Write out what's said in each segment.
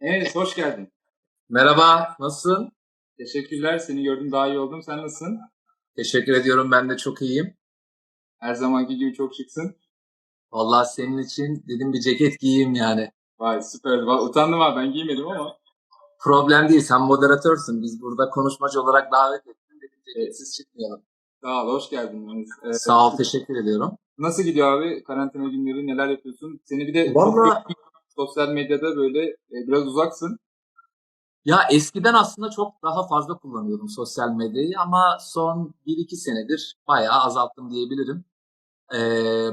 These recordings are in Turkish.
Evet, hoş geldin. Merhaba, nasılsın? Teşekkürler. Seni gördüm daha iyi oldum. Sen nasılsın? Teşekkür ediyorum, ben de çok iyiyim. Her zamanki gibi çok şıksın. Vallahi senin için dedim bir ceket giyeyim yani. Vay süper. Va- Utandım ha ben giymedim ama. Problem değil, sen moderatörsün. Biz burada konuşmacı olarak davet ettin. Dedim ceketsiz çıkmayalım. Sağ ol, hoş geldin. Ee, Sağ ol, teşekkür ediyorum. Nasıl gidiyor abi? Karantina günleri neler yapıyorsun? Seni bir de çok Vallahi- görüyorum. Sosyal medyada böyle e, biraz uzaksın. Ya eskiden aslında çok daha fazla kullanıyordum sosyal medyayı ama son 1-2 senedir bayağı azalttım diyebilirim. Ee,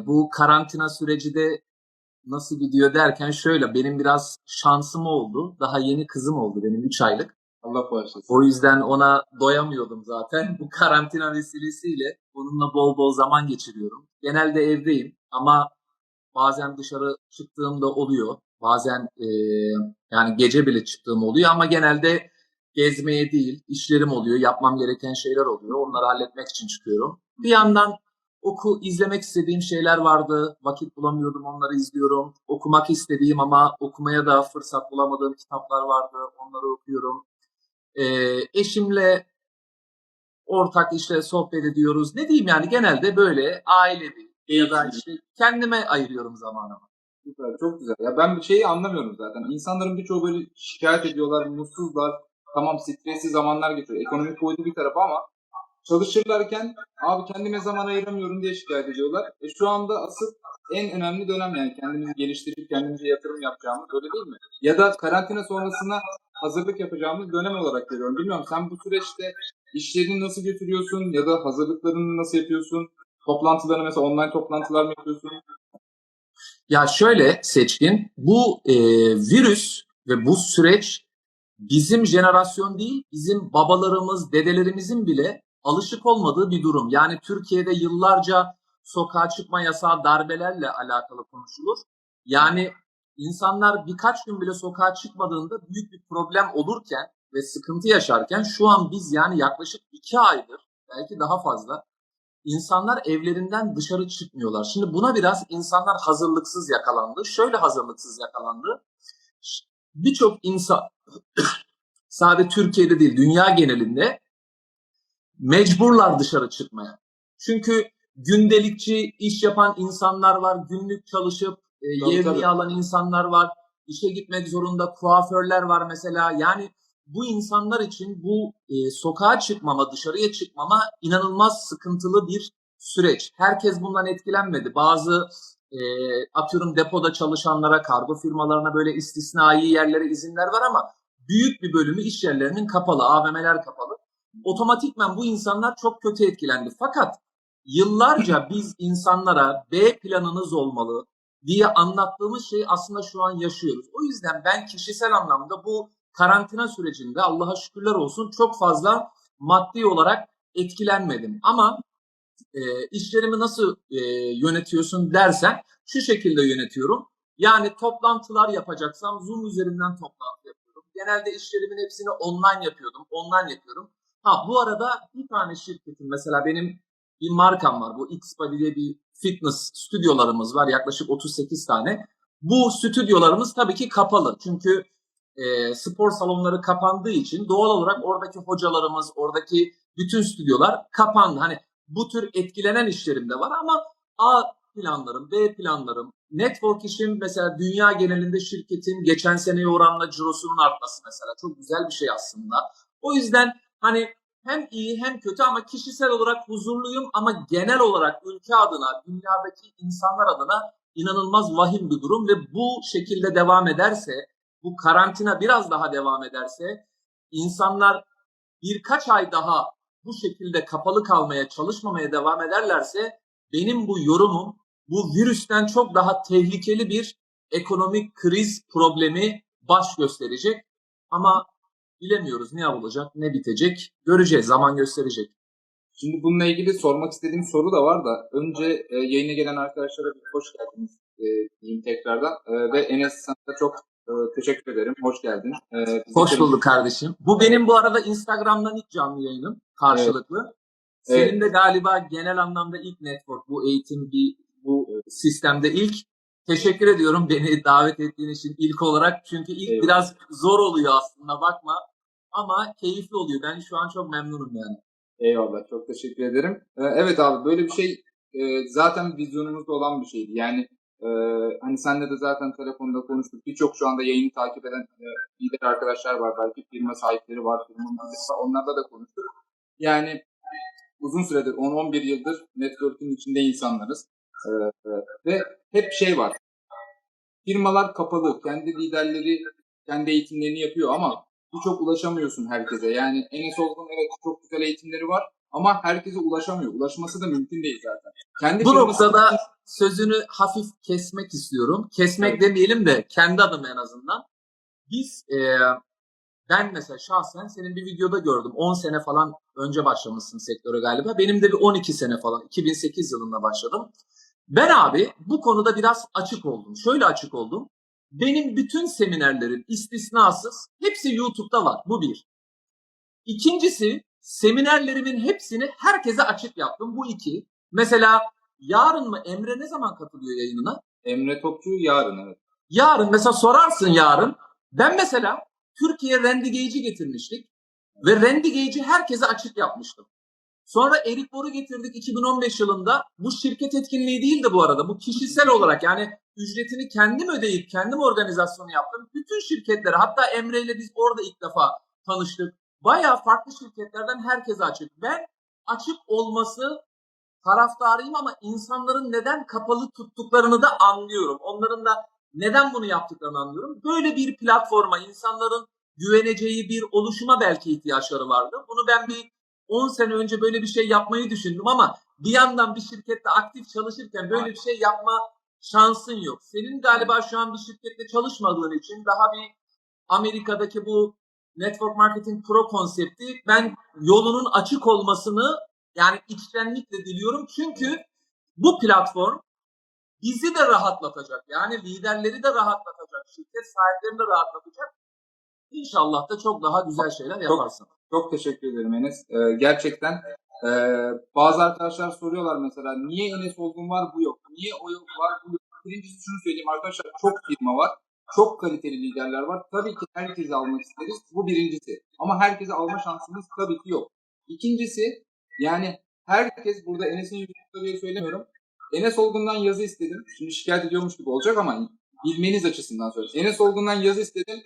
bu karantina süreci de nasıl gidiyor derken şöyle benim biraz şansım oldu. Daha yeni kızım oldu benim 3 aylık. Allah bağışlasın. O yüzden ona doyamıyordum zaten. Bu karantina vesilesiyle onunla bol bol zaman geçiriyorum. Genelde evdeyim ama bazen dışarı çıktığımda oluyor. Bazen eee, yani gece bile çıktığım oluyor ama genelde gezmeye değil, işlerim oluyor, yapmam gereken şeyler oluyor. Onları halletmek için çıkıyorum. Bir yandan oku izlemek istediğim şeyler vardı. Vakit bulamıyordum, onları izliyorum. Okumak istediğim ama okumaya da fırsat bulamadığım kitaplar vardı. Onları okuyorum. Ee, eşimle ortak işte sohbet ediyoruz. Ne diyeyim yani genelde böyle ailevi ya da işte kendime ayırıyorum zamanımı. Süper, çok güzel. Ya ben bir şeyi anlamıyorum zaten. İnsanların birçoğu böyle şikayet ediyorlar, mutsuzlar. Tamam stresli zamanlar geçiyor. Ekonomik boyutu bir tarafa ama çalışırlarken abi kendime zaman ayıramıyorum diye şikayet ediyorlar. E şu anda asıl en önemli dönem yani kendimizi geliştirip kendimize yatırım yapacağımız öyle değil mi? Ya da karantina sonrasına hazırlık yapacağımız dönem olarak görüyorum. Bilmiyorum sen bu süreçte işlerini nasıl götürüyorsun ya da hazırlıklarını nasıl yapıyorsun? Toplantılarını mesela online toplantılar mı yapıyorsun? Ya şöyle seçkin, bu e, virüs ve bu süreç bizim jenerasyon değil, bizim babalarımız, dedelerimizin bile alışık olmadığı bir durum. Yani Türkiye'de yıllarca sokağa çıkma yasağı darbelerle alakalı konuşulur. Yani insanlar birkaç gün bile sokağa çıkmadığında büyük bir problem olurken ve sıkıntı yaşarken şu an biz yani yaklaşık iki aydır belki daha fazla insanlar evlerinden dışarı çıkmıyorlar. Şimdi buna biraz insanlar hazırlıksız yakalandı. Şöyle hazırlıksız yakalandı. Birçok insan sadece Türkiye'de değil dünya genelinde mecburlar dışarı çıkmaya. Çünkü gündelikçi iş yapan insanlar var, günlük çalışıp e, yevmiye alan insanlar var, işe gitmek zorunda kuaförler var mesela. Yani bu insanlar için bu e, sokağa çıkmama, dışarıya çıkmama inanılmaz sıkıntılı bir süreç. Herkes bundan etkilenmedi. Bazı e, atıyorum depoda çalışanlara, kargo firmalarına böyle istisnai yerlere izinler var ama büyük bir bölümü iş yerlerinin kapalı, AVM'ler kapalı. Otomatikman bu insanlar çok kötü etkilendi. Fakat yıllarca biz insanlara B planınız olmalı diye anlattığımız şeyi aslında şu an yaşıyoruz. O yüzden ben kişisel anlamda bu karantina sürecinde Allah'a şükürler olsun çok fazla maddi olarak etkilenmedim. Ama e, işlerimi nasıl e, yönetiyorsun dersen şu şekilde yönetiyorum. Yani toplantılar yapacaksam Zoom üzerinden toplantı yapıyorum. Genelde işlerimin hepsini online yapıyordum. Online yapıyorum. Ha bu arada bir tane şirketin mesela benim bir markam var. Bu Xbody diye bir fitness stüdyolarımız var. Yaklaşık 38 tane. Bu stüdyolarımız tabii ki kapalı. Çünkü e, spor salonları kapandığı için doğal olarak oradaki hocalarımız, oradaki bütün stüdyolar kapandı. Hani bu tür etkilenen işlerim de var ama A planlarım, B planlarım, network işim mesela dünya genelinde şirketin geçen seneye oranla cirosunun artması mesela çok güzel bir şey aslında. O yüzden hani hem iyi hem kötü ama kişisel olarak huzurluyum ama genel olarak ülke adına, dünyadaki insanlar adına inanılmaz vahim bir durum ve bu şekilde devam ederse, bu karantina biraz daha devam ederse insanlar birkaç ay daha bu şekilde kapalı kalmaya, çalışmamaya devam ederlerse benim bu yorumum bu virüsten çok daha tehlikeli bir ekonomik kriz problemi baş gösterecek. Ama bilemiyoruz ne olacak, ne bitecek. Göreceğiz, zaman gösterecek. Şimdi bununla ilgili sormak istediğim soru da var da önce e, yayına gelen arkadaşlara bir hoş geldiniz e, diyeyim tekrardan. E, ve Enes sana çok e, teşekkür ederim. Hoş geldin. E, bizi Hoş bulduk kardeşim. Bu benim bu arada Instagram'dan ilk canlı yayınım karşılıklı. Senin Evet. de galiba genel anlamda ilk network bu eğitim bir bu sistemde ilk. Teşekkür ediyorum beni davet ettiğin için ilk olarak. Çünkü ilk Eyvallah. biraz zor oluyor aslında bakma. Ama keyifli oluyor. Ben şu an çok memnunum yani. Eyvallah çok teşekkür ederim. Ee, evet abi böyle bir şey e, zaten vizyonumuzda olan bir şeydi. Yani e, hani senle de zaten telefonda konuştuk. Birçok şu anda yayını takip eden e, lider arkadaşlar var. Belki firma sahipleri var. Firma mühendisi var. Onlarla da konuştuk. Yani uzun süredir 10-11 yıldır network'ün içinde insanlarız. E, ve hep şey var. Firmalar kapalı. Kendi liderleri kendi eğitimlerini yapıyor ama birçok ulaşamıyorsun herkese. Yani Enes Olgun evet çok güzel eğitimleri var ama herkese ulaşamıyor. Ulaşması da mümkün değil zaten. Kendi Bu firması- noktada sözünü hafif kesmek istiyorum. Kesmek Evet. demeyelim de kendi adım en azından. Biz e, ben mesela şahsen senin bir videoda gördüm. 10 sene falan önce başlamışsın sektöre galiba. Benim de bir 12 sene falan 2008 yılında başladım. Ben abi bu konuda biraz açık oldum. Şöyle açık oldum. Benim bütün seminerlerim istisnasız hepsi YouTube'da var. Bu bir. İkincisi seminerlerimin hepsini herkese açık yaptım. Bu iki. Mesela yarın mı Emre ne zaman katılıyor yayınına? Emre Topçu yarın evet. Yarın mesela sorarsın yarın. Ben mesela Türkiye Gage'i getirmiştik. Ve Gage'i herkese açık yapmıştım. Sonra Erik Bor'u getirdik 2015 yılında. Bu şirket etkinliği değildi bu arada. Bu kişisel olarak yani ücretini kendim ödeyip kendim organizasyonu yaptım. Bütün şirketlere hatta Emre ile biz orada ilk defa tanıştık. Bayağı farklı şirketlerden herkese açık. Ben açık olması taraftarıyım ama insanların neden kapalı tuttuklarını da anlıyorum. Onların da neden bunu yaptıklarını anlıyorum. Böyle bir platforma insanların güveneceği bir oluşuma belki ihtiyaçları vardı. Bunu ben bir 10 sene önce böyle bir şey yapmayı düşündüm ama bir yandan bir şirkette aktif çalışırken böyle bir şey yapma şansın yok. Senin galiba şu an bir şirkette çalışmadığın için daha bir Amerika'daki bu Network Marketing Pro konsepti ben yolunun açık olmasını yani içtenlikle diliyorum. Çünkü bu platform bizi de rahatlatacak. Yani liderleri de rahatlatacak. Şirket sahiplerini de rahatlatacak. İnşallah da çok daha güzel şeyler yaparsın. Çok teşekkür ederim Enes. Ee, gerçekten e, bazı arkadaşlar soruyorlar mesela niye Enes Olgun var bu yok? Niye o yok var bu yok? Birincisi şunu söyleyeyim arkadaşlar çok firma var. Çok kaliteli liderler var. Tabii ki herkesi almak isteriz. Bu birincisi. Ama herkese alma şansımız tabii ki yok. İkincisi yani herkes burada Enes'in YouTube'da diye söylemiyorum. Enes Olgun'dan yazı istedim. Şimdi şikayet ediyormuş gibi olacak ama bilmeniz açısından söylüyorum. Enes Olgun'dan yazı istedim.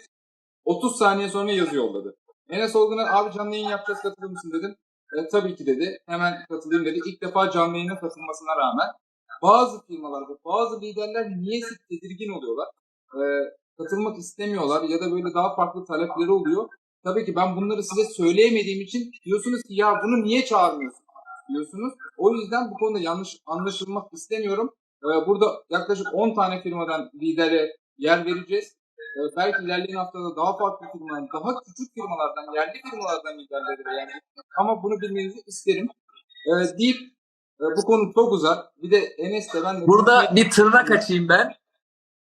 30 saniye sonra yazı yolladı. Enes Olgun'a abi canlı yayın yapacağız katılır mısın dedim. E, tabii ki dedi. Hemen katılayım dedi. İlk defa canlı yayına katılmasına rağmen bazı firmalar ve bazı liderler niyeyse tedirgin oluyorlar. E, katılmak istemiyorlar ya da böyle daha farklı talepleri oluyor. Tabii ki ben bunları size söyleyemediğim için diyorsunuz ki ya bunu niye çağırmıyorsun diyorsunuz. O yüzden bu konuda yanlış anlaşılmak istemiyorum. E, burada yaklaşık 10 tane firmadan lidere yer vereceğiz. Ee, belki ilerleyen haftada daha farklı firmalar, daha küçük firmalardan, yerli firmalardan liderlere de yani. Ama bunu bilmenizi isterim. Ee, deyip e, bu konu çok uzar. Bir de Enes de ben de Burada bir tırnak açayım ben.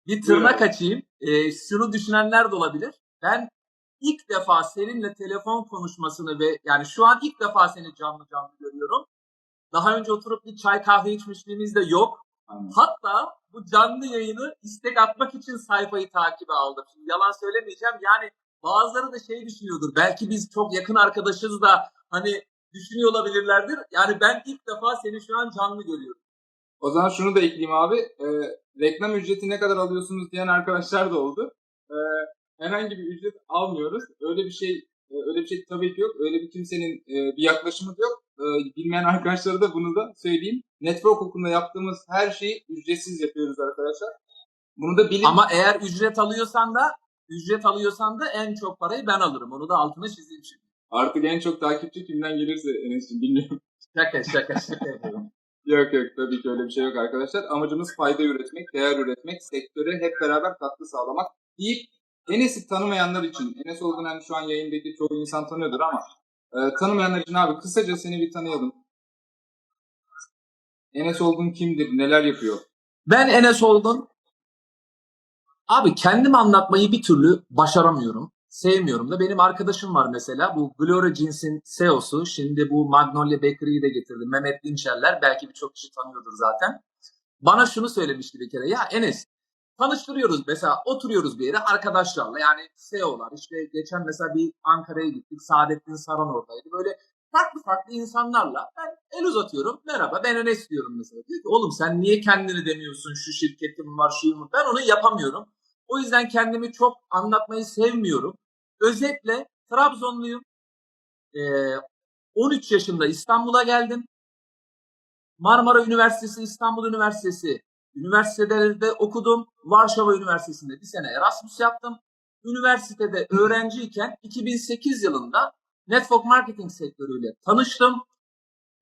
Bir tırnak açayım. Ee, şunu düşünenler de olabilir. Ben ilk defa seninle telefon konuşmasını ve yani şu an ilk defa seni canlı canlı görüyorum. Daha önce oturup bir çay kahve içmişliğimiz de yok. Aynen. Hatta bu canlı yayını istek atmak için sayfayı takibe aldım. Şimdi yalan söylemeyeceğim. Yani bazıları da şey düşünüyordur. Belki biz çok yakın arkadaşız da hani düşünüyor olabilirlerdir. Yani ben ilk defa seni şu an canlı görüyorum. O zaman şunu da ekleyeyim abi. Ee, reklam ücreti ne kadar alıyorsunuz diyen arkadaşlar da oldu. Ee, herhangi bir ücret almıyoruz. Öyle bir şey e, öyle bir şey tabii ki yok. Öyle bir kimsenin e, bir yaklaşımı da yok. Ee, bilmeyen arkadaşlara da bunu da söyleyeyim. Network okulunda yaptığımız her şeyi ücretsiz yapıyoruz arkadaşlar. Bunu da bilin. Ama eğer ücret alıyorsan da ücret alıyorsan da en çok parayı ben alırım. Onu da altına çizeyim şimdi. Artık en çok takipçi kimden gelirse Enes'ciğim bilmiyorum. Şaka şaka şaka yapıyorum. Yok yok tabii ki öyle bir şey yok arkadaşlar. Amacımız fayda üretmek, değer üretmek, sektöre hep beraber katkı sağlamak. İlk Enes'i tanımayanlar için, Enes Olgun hani şu an yayındaki çoğu insan tanıyordur ama e, tanımayanlar için abi kısaca seni bir tanıyalım. Enes Olgun kimdir, neler yapıyor? Ben Enes Olgun. Abi kendim anlatmayı bir türlü başaramıyorum. Sevmiyorum da. Benim arkadaşım var mesela. Bu Glory Jeans'in CEO'su. Şimdi bu Magnolia Bakery'yi de getirdi. Mehmet Dinçerler. Belki birçok kişi tanıyordur zaten. Bana şunu söylemişti bir kere. Ya Enes tanıştırıyoruz. Mesela oturuyoruz bir yere arkadaşlarla yani CEO'lar işte geçen mesela bir Ankara'ya gittik. Saadettin Saran oradaydı. Böyle farklı farklı insanlarla ben el uzatıyorum. Merhaba ben Enes diyorum mesela. Diyor ki oğlum sen niye kendini demiyorsun şu şirketim var şuyum var. Ben onu yapamıyorum. O yüzden kendimi çok anlatmayı sevmiyorum. Özetle Trabzonluyum. Ee, 13 yaşında İstanbul'a geldim. Marmara Üniversitesi, İstanbul Üniversitesi üniversitelerde okudum. Varşova Üniversitesi'nde bir sene Erasmus yaptım. Üniversitede öğrenciyken 2008 yılında network marketing sektörüyle tanıştım.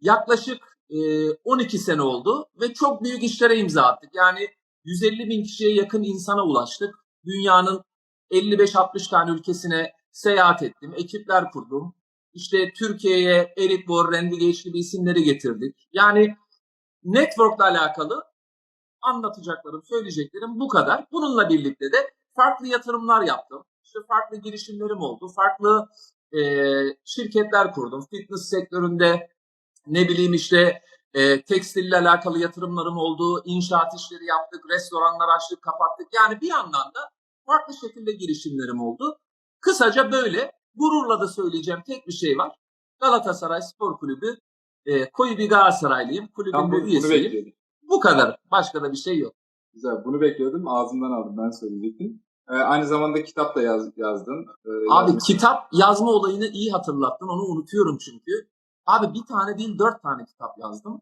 Yaklaşık e, 12 sene oldu ve çok büyük işlere imza attık. Yani 150 bin kişiye yakın insana ulaştık. Dünyanın 55-60 tane ülkesine seyahat ettim. Ekipler kurdum. İşte Türkiye'ye Bor, Randy Gage gibi isimleri getirdik. Yani network'la alakalı anlatacaklarım, söyleyeceklerim bu kadar. Bununla birlikte de farklı yatırımlar yaptım. İşte farklı girişimlerim oldu. Farklı e, şirketler kurdum. Fitness sektöründe ne bileyim işte e, tekstille alakalı yatırımlarım oldu. İnşaat işleri yaptık, restoranlar açtık, kapattık. Yani bir yandan da farklı şekilde girişimlerim oldu. Kısaca böyle gururla da söyleyeceğim tek bir şey var. Galatasaray Spor Kulübü e, koyu bir Galatasaraylıyım. Kulübün bunu üyesiyim. Bu kadar. Başka da bir şey yok. Güzel. Bunu bekliyordum. Ağzımdan aldım. Ben söyleyecektim. Ee, aynı zamanda kitap da yaz, yazdın. Ee, Abi yazmış- kitap yazma olayını iyi hatırlattın. Onu unutuyorum çünkü. Abi bir tane değil dört tane kitap yazdım.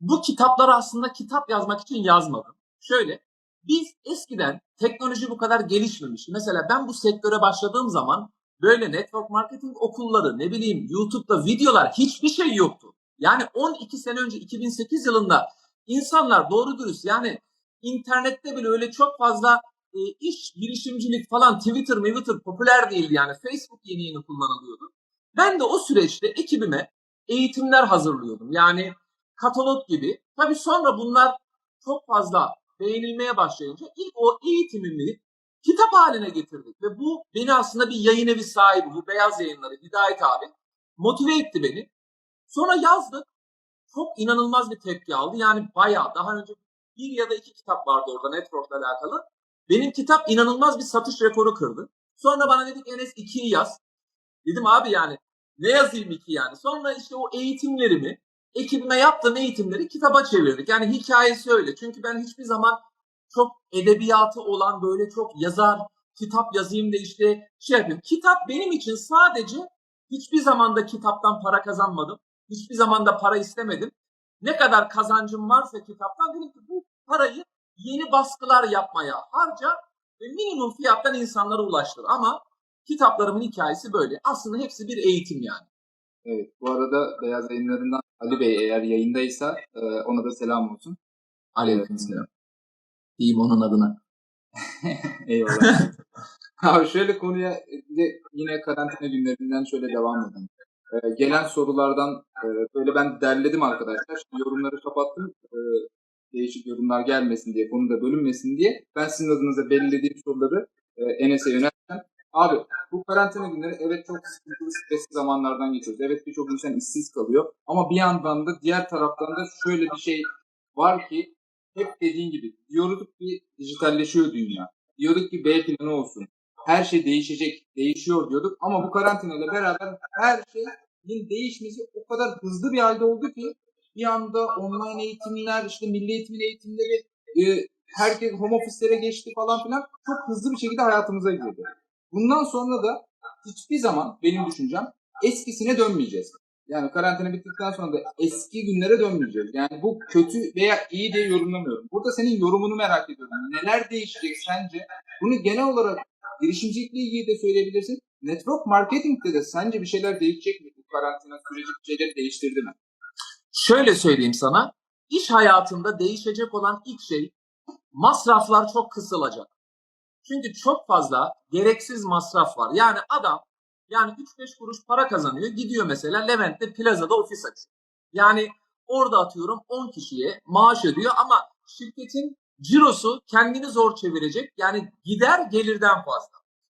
Bu kitapları aslında kitap yazmak için yazmadım. Şöyle biz eskiden teknoloji bu kadar gelişmemişti. Mesela ben bu sektöre başladığım zaman böyle network marketing okulları ne bileyim YouTube'da videolar hiçbir şey yoktu. Yani 12 sene önce 2008 yılında insanlar doğru dürüst yani internette bile öyle çok fazla e, iş girişimcilik falan Twitter, Twitter popüler değildi yani. Facebook yeni yeni kullanılıyordu. Ben de o süreçte ekibime eğitimler hazırlıyordum. Yani katalog gibi. Tabii sonra bunlar çok fazla beğenilmeye başlayınca ilk o eğitimimi kitap haline getirdik. Ve bu beni aslında bir yayın evi sahibi, bu beyaz yayınları Hidayet abi motive etti beni. Sonra yazdık. Çok inanılmaz bir tepki aldı. Yani bayağı daha önce bir ya da iki kitap vardı orada network'la alakalı. Benim kitap inanılmaz bir satış rekoru kırdı. Sonra bana dedik Enes 2'yi yaz. Dedim abi yani ne yazayım 2 yani. Sonra işte o eğitimlerimi, ekibime yaptığım eğitimleri kitaba çevirdik. Yani hikayesi öyle. Çünkü ben hiçbir zaman çok edebiyatı olan böyle çok yazar, kitap yazayım da işte şey yapayım. Kitap benim için sadece hiçbir zaman da kitaptan para kazanmadım. Hiçbir zaman da para istemedim. Ne kadar kazancım varsa kitaptan dedim ki bu parayı yeni baskılar yapmaya harca ve minimum fiyattan insanlara ulaştır. Ama kitaplarımın hikayesi böyle. Aslında hepsi bir eğitim yani. Evet. Bu arada Beyaz Yayınları'ndan Ali Bey eğer yayındaysa e, ona da selam olsun. Aleykümselam. Diyeyim onun adına. Eyvallah. Abi şöyle konuya yine karantina günlerinden şöyle devam edelim. Ee, gelen sorulardan e, böyle ben derledim arkadaşlar. Şimdi yorumları kapattım. Ee, değişik yorumlar gelmesin diye, konu da bölünmesin diye. Ben sizin adınıza belirlediğim soruları e, Enes'e yönelteceğim. Abi bu karantina günleri evet çok sıkıntılı, stresli zamanlardan geçiyoruz. Evet birçok insan işsiz kalıyor. Ama bir yandan da diğer taraftan da şöyle bir şey var ki hep dediğin gibi diyorduk ki dijitalleşiyor dünya. Diyorduk ki B planı olsun. Her şey değişecek, değişiyor diyorduk. Ama bu karantina ile beraber her şeyin değişmesi o kadar hızlı bir halde oldu ki bir anda online eğitimler, işte milli eğitimin eğitimleri, herkes home office'lere geçti falan filan çok hızlı bir şekilde hayatımıza girdi. Bundan sonra da hiçbir zaman benim düşüncem eskisine dönmeyeceğiz. Yani karantina bittikten sonra da eski günlere dönmeyeceğiz. Yani bu kötü veya iyi diye yorumlamıyorum. Burada senin yorumunu merak ediyorum. Neler değişecek sence? Bunu genel olarak girişimcilikle ilgili de söyleyebilirsin. Network marketing'de de sence bir şeyler değişecek mi? Bu karantina süreci bir şeyleri değiştirdi mi? Şöyle söyleyeyim sana. İş hayatında değişecek olan ilk şey masraflar çok kısılacak. Çünkü çok fazla gereksiz masraf var. Yani adam yani 3-5 kuruş para kazanıyor. Gidiyor mesela Levent'te plazada ofis açıyor. Yani orada atıyorum 10 kişiye maaş ödüyor ama şirketin cirosu kendini zor çevirecek. Yani gider gelirden fazla.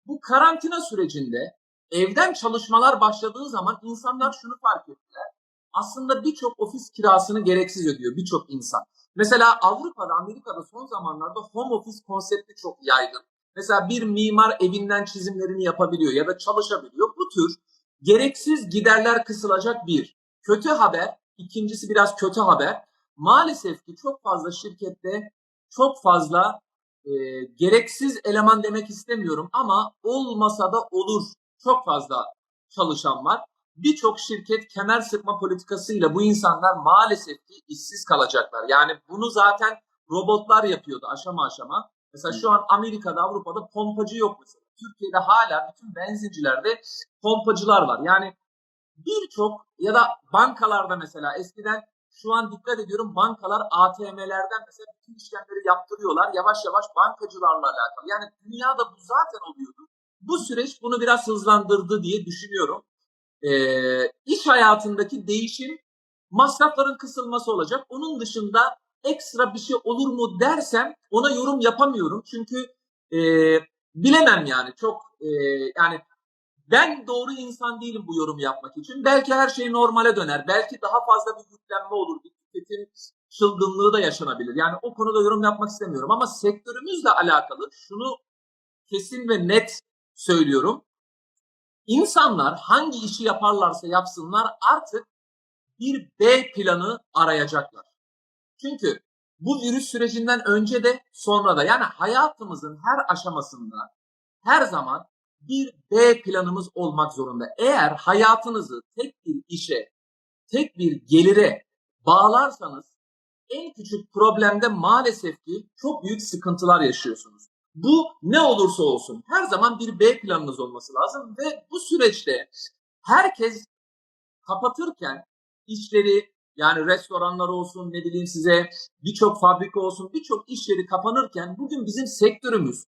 Bu karantina sürecinde evden çalışmalar başladığı zaman insanlar şunu fark ettiler. Aslında birçok ofis kirasını gereksiz ödüyor birçok insan. Mesela Avrupa'da, Amerika'da son zamanlarda home office konsepti çok yaygın. Mesela bir mimar evinden çizimlerini yapabiliyor ya da çalışabiliyor. Bu tür gereksiz giderler kısılacak bir. Kötü haber, ikincisi biraz kötü haber. Maalesef ki çok fazla şirkette çok fazla e, gereksiz eleman demek istemiyorum ama olmasa da olur. Çok fazla çalışan var. Birçok şirket kemer sıkma politikasıyla bu insanlar maalesef ki işsiz kalacaklar. Yani bunu zaten robotlar yapıyordu aşama aşama. Mesela şu an Amerika'da, Avrupa'da pompacı yok mesela. Türkiye'de hala bütün benzincilerde pompacılar var. Yani birçok ya da bankalarda mesela eskiden şu an dikkat ediyorum bankalar ATM'lerden mesela bütün işlemleri yaptırıyorlar. Yavaş yavaş bankacılarla alakalı. Yani dünyada bu zaten oluyordu. Bu süreç bunu biraz hızlandırdı diye düşünüyorum. Ee, iş hayatındaki değişim masrafların kısılması olacak. Onun dışında ekstra bir şey olur mu dersem ona yorum yapamıyorum. Çünkü e, bilemem yani çok e, yani ben doğru insan değilim bu yorumu yapmak için. Belki her şey normale döner. Belki daha fazla bir yüklenme olur. Bir tüketim çılgınlığı da yaşanabilir. Yani o konuda yorum yapmak istemiyorum. Ama sektörümüzle alakalı şunu kesin ve net söylüyorum. İnsanlar hangi işi yaparlarsa yapsınlar artık bir B planı arayacaklar. Çünkü bu virüs sürecinden önce de sonra da yani hayatımızın her aşamasında her zaman bir B planımız olmak zorunda. Eğer hayatınızı tek bir işe, tek bir gelire bağlarsanız en küçük problemde maalesef ki çok büyük sıkıntılar yaşıyorsunuz. Bu ne olursa olsun her zaman bir B planınız olması lazım ve bu süreçte herkes kapatırken işleri yani restoranlar olsun ne bileyim size birçok fabrika olsun birçok iş yeri kapanırken bugün bizim sektörümüz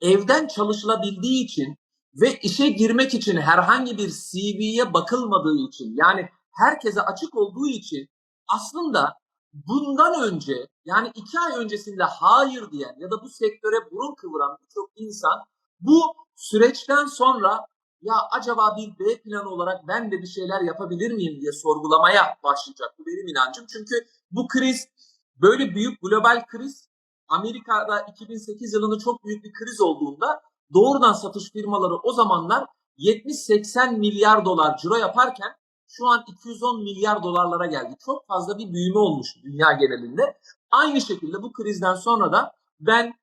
evden çalışılabildiği için ve işe girmek için herhangi bir CV'ye bakılmadığı için yani herkese açık olduğu için aslında bundan önce yani iki ay öncesinde hayır diyen ya da bu sektöre burun kıvıran birçok insan bu süreçten sonra ya acaba bir B planı olarak ben de bir şeyler yapabilir miyim diye sorgulamaya başlayacak. Bu benim inancım. Çünkü bu kriz böyle büyük global kriz Amerika'da 2008 yılında çok büyük bir kriz olduğunda doğrudan satış firmaları o zamanlar 70-80 milyar dolar ciro yaparken şu an 210 milyar dolarlara geldi. Çok fazla bir büyüme olmuş dünya genelinde. Aynı şekilde bu krizden sonra da ben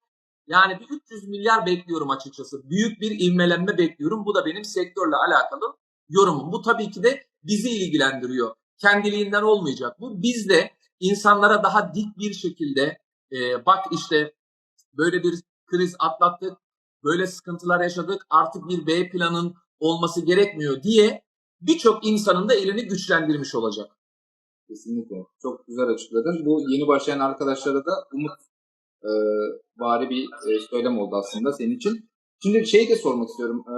yani bir 300 milyar bekliyorum açıkçası. Büyük bir ivmelenme bekliyorum. Bu da benim sektörle alakalı yorumum. Bu tabii ki de bizi ilgilendiriyor. Kendiliğinden olmayacak. Bu biz de insanlara daha dik bir şekilde e, bak işte böyle bir kriz atlattık, böyle sıkıntılar yaşadık, artık bir B planın olması gerekmiyor diye birçok insanın da elini güçlendirmiş olacak. Kesinlikle. Çok güzel açıkladın. Bu yeni başlayan arkadaşlara da umut e, bari bir e, söylem oldu aslında senin için. Şimdi şeyi de sormak istiyorum. E,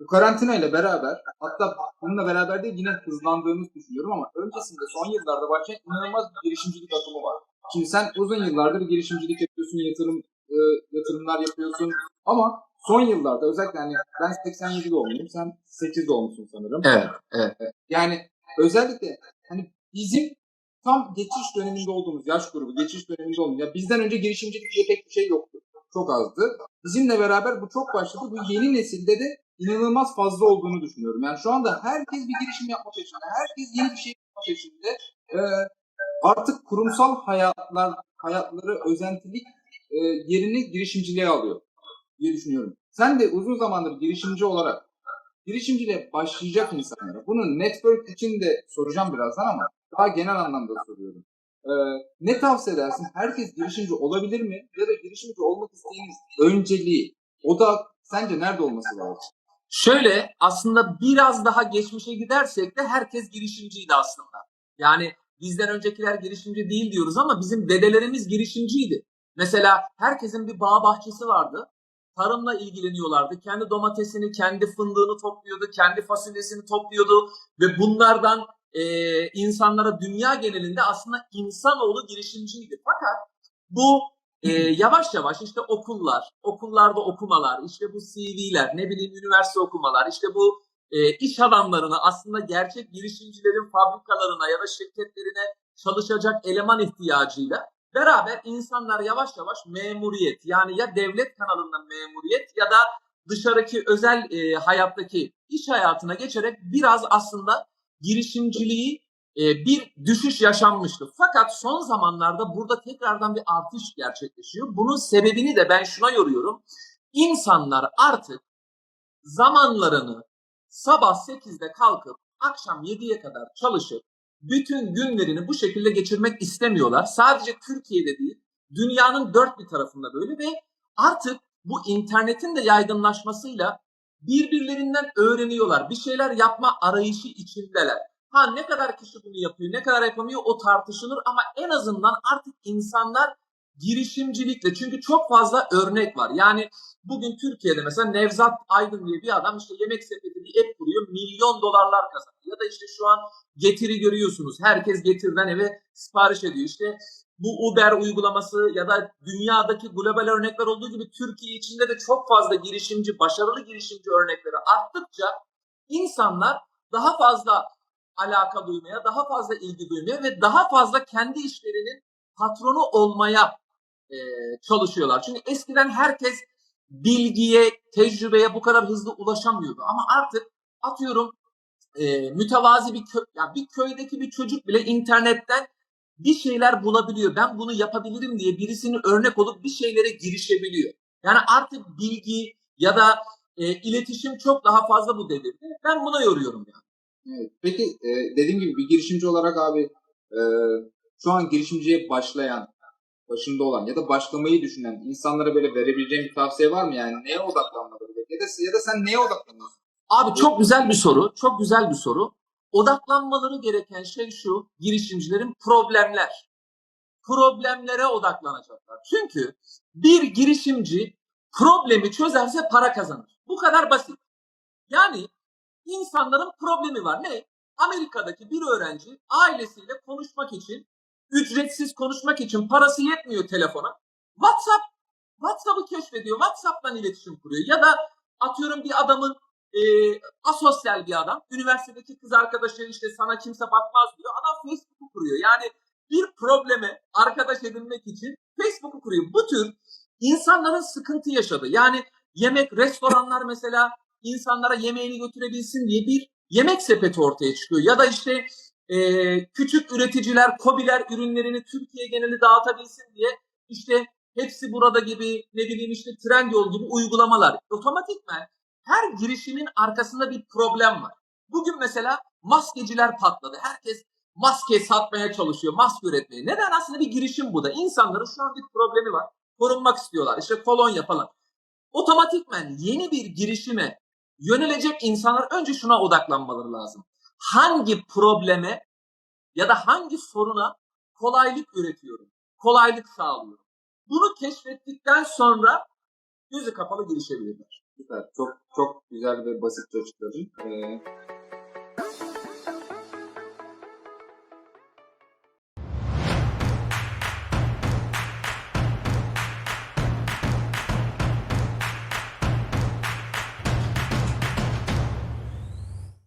bu karantina ile beraber hatta bununla beraber de yine hızlandığımızı düşünüyorum ama öncesinde son yıllarda başlayan inanılmaz bir girişimcilik akımı var. Şimdi sen uzun yıllardır girişimcilik yapıyorsun, yatırım e, yatırımlar yapıyorsun ama son yıllarda özellikle hani ben 87 doğumluyum, sen 8 doğumlusun sanırım. Evet, evet. Yani özellikle hani bizim tam geçiş döneminde olduğumuz yaş grubu, geçiş döneminde olduğumuz. Ya bizden önce girişimcilik diye pek bir şey yoktu. Çok azdı. Bizimle beraber bu çok başladı. Bu yeni nesilde de inanılmaz fazla olduğunu düşünüyorum. Yani şu anda herkes bir girişim yapma peşinde. Herkes yeni bir şey yapma peşinde. Ee, artık kurumsal hayatlar hayatları özentilik e, yerini girişimciliğe alıyor diye düşünüyorum. Sen de uzun zamandır girişimci olarak girişimciliğe başlayacak insanlara bunu network için de soracağım birazdan ama daha genel anlamda soruyorum. Ee, ne tavsiye edersin? Herkes girişimci olabilir mi? Ya da girişimci olmak isteğiniz önceliği, o da sence nerede olması lazım? Şöyle aslında biraz daha geçmişe gidersek de herkes girişimciydi aslında. Yani bizden öncekiler girişimci değil diyoruz ama bizim dedelerimiz girişimciydi. Mesela herkesin bir bağ bahçesi vardı. Tarımla ilgileniyorlardı. Kendi domatesini, kendi fındığını topluyordu, kendi fasulyesini topluyordu ve bunlardan e, insanlara dünya genelinde aslında insanoğlu girişimciydi. Fakat bu e, yavaş yavaş işte okullar, okullarda okumalar, işte bu CV'ler, ne bileyim üniversite okumalar, işte bu e, iş adamlarına aslında gerçek girişimcilerin fabrikalarına ya da şirketlerine çalışacak eleman ihtiyacıyla beraber insanlar yavaş yavaş memuriyet yani ya devlet kanalından memuriyet ya da dışarıki özel e, hayattaki iş hayatına geçerek biraz aslında girişimciliği e, bir düşüş yaşanmıştı. Fakat son zamanlarda burada tekrardan bir artış gerçekleşiyor. Bunun sebebini de ben şuna yoruyorum. İnsanlar artık zamanlarını sabah 8'de kalkıp akşam 7'ye kadar çalışıp bütün günlerini bu şekilde geçirmek istemiyorlar. Sadece Türkiye'de değil, dünyanın dört bir tarafında böyle ve artık bu internetin de yaygınlaşmasıyla birbirlerinden öğreniyorlar. Bir şeyler yapma arayışı içindeler. Ha ne kadar kişi bunu yapıyor, ne kadar yapamıyor o tartışılır ama en azından artık insanlar girişimcilikle çünkü çok fazla örnek var. Yani bugün Türkiye'de mesela Nevzat Aydın diye bir adam işte yemek sepeti bir app kuruyor, milyon dolarlar kazanıyor. Ya da işte şu an Getiri görüyorsunuz. Herkes Getir'den eve sipariş ediyor. İşte bu Uber uygulaması ya da dünyadaki global örnekler olduğu gibi Türkiye içinde de çok fazla girişimci, başarılı girişimci örnekleri arttıkça insanlar daha fazla alaka duymaya, daha fazla ilgi duymaya ve daha fazla kendi işlerinin patronu olmaya e, çalışıyorlar. Çünkü eskiden herkes bilgiye, tecrübeye bu kadar hızlı ulaşamıyordu. Ama artık atıyorum e, mütevazi bir köy, yani bir köydeki bir çocuk bile internetten bir şeyler bulabiliyor. Ben bunu yapabilirim diye birisini örnek olup bir şeylere girişebiliyor. Yani artık bilgi ya da e, iletişim çok daha fazla bu devirde. Ben buna yoruyorum yani. Evet. Peki e, dediğim gibi bir girişimci olarak abi e, şu an girişimciye başlayan, başında olan ya da başlamayı düşünen insanlara böyle verebileceğin bir tavsiye var mı yani? Neye odaklanmaları ya da, ya da sen neye odaklanıyorsun? Abi çok güzel bir soru. Çok güzel bir soru. Odaklanmaları gereken şey şu. Girişimcilerin problemler. Problemlere odaklanacaklar. Çünkü bir girişimci problemi çözerse para kazanır. Bu kadar basit. Yani insanların problemi var. Ne? Amerika'daki bir öğrenci ailesiyle konuşmak için, ücretsiz konuşmak için parası yetmiyor telefona. WhatsApp, WhatsApp'ı keşfediyor. WhatsApp'tan iletişim kuruyor. Ya da atıyorum bir adamın e, asosyal bir adam. Üniversitedeki kız arkadaşı işte sana kimse bakmaz diyor. Adam Facebook'u kuruyor. Yani bir probleme arkadaş edinmek için Facebook'u kuruyor. Bu tür insanların sıkıntı yaşadı. Yani yemek, restoranlar mesela insanlara yemeğini götürebilsin diye bir yemek sepeti ortaya çıkıyor. Ya da işte e, küçük üreticiler, kobiler ürünlerini Türkiye geneli dağıtabilsin diye işte hepsi burada gibi ne bileyim işte Trendyol gibi uygulamalar. Otomatikmen her girişimin arkasında bir problem var. Bugün mesela maskeciler patladı. Herkes maske satmaya çalışıyor, maske üretmeye. Neden? Aslında bir girişim bu da. İnsanların şu an bir problemi var. Korunmak istiyorlar. İşte kolonya falan. Otomatikmen yeni bir girişime yönelecek insanlar önce şuna odaklanmaları lazım. Hangi probleme ya da hangi soruna kolaylık üretiyorum? Kolaylık sağlıyorum. Bunu keşfettikten sonra gözü kapalı girişebilirler. Süper. Çok çok güzel ve basitçe açıkladın. Ee,